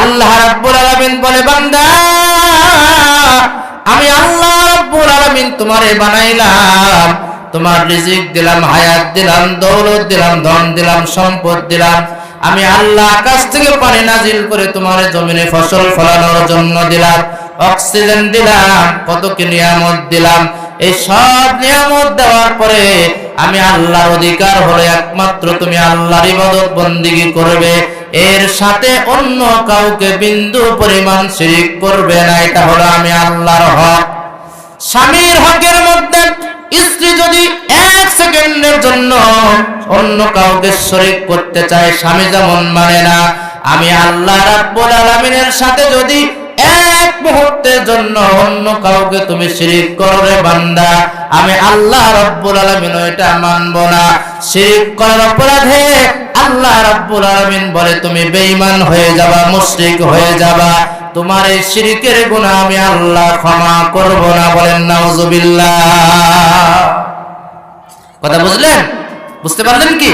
আল্লাহ রাব্বুল আলামিন বলে, বান্দা, আমি আল্লাহ রাব্বুল আলামিন তোমারে বানাইলাম। তোমার রিজিক দিলাম, হায়াত দিলাম, দৌলত দিলাম, ধন দিলাম, সম্পদ দিলাম। আমি আল্লাহ আকাশ থেকে পানি নাজিল করে তোমার জমিনে ফসল ফলানোর জন্য দিলাম, অক্সিজেন দিলাম, কত কি নিয়ামত দিলাম। এই সব নিয়ামত দেওয়ার পরে আমি আল্লাহর অধিকার হলে একমাত্র তুমি আল্লাহর ইবাদত বন্দিগি করবে। এর সাথে অন্য কাউকে বিন্দু পরিমাণ শিরিক করবে না, এটা হলো আমি আল্লাহর হক। স্বামীর হকের মধ্যে স্ত্রী যদি এক সেকেন্ডের জন্য অন্য কাউকে শরিক করতে চায়, স্বামী যেমন মানে না। আমি আল্লাহ রাব্বুল আলামিনের সাথে যদি এক মুহূর্তের জন্য অন্য কাউকে তুমি শিরিক করো রে বান্দা, আমি আল্লাহ রাব্বুল আলামিন এটা মানব না। শিরিক করার অপরাধে আল্লাহ রাব্বুল আলামিন বলে, তুমি বেঈমান হয়ে যাবা, মুশরিক হয়ে যাবা। তোমার এই শিরকের গুনাহ আমি আল্লাহ ক্ষমা করব না। বলেন, নাউজুবিল্লাহ। কথা বুঝলেন? বুঝতে পারলেন কি?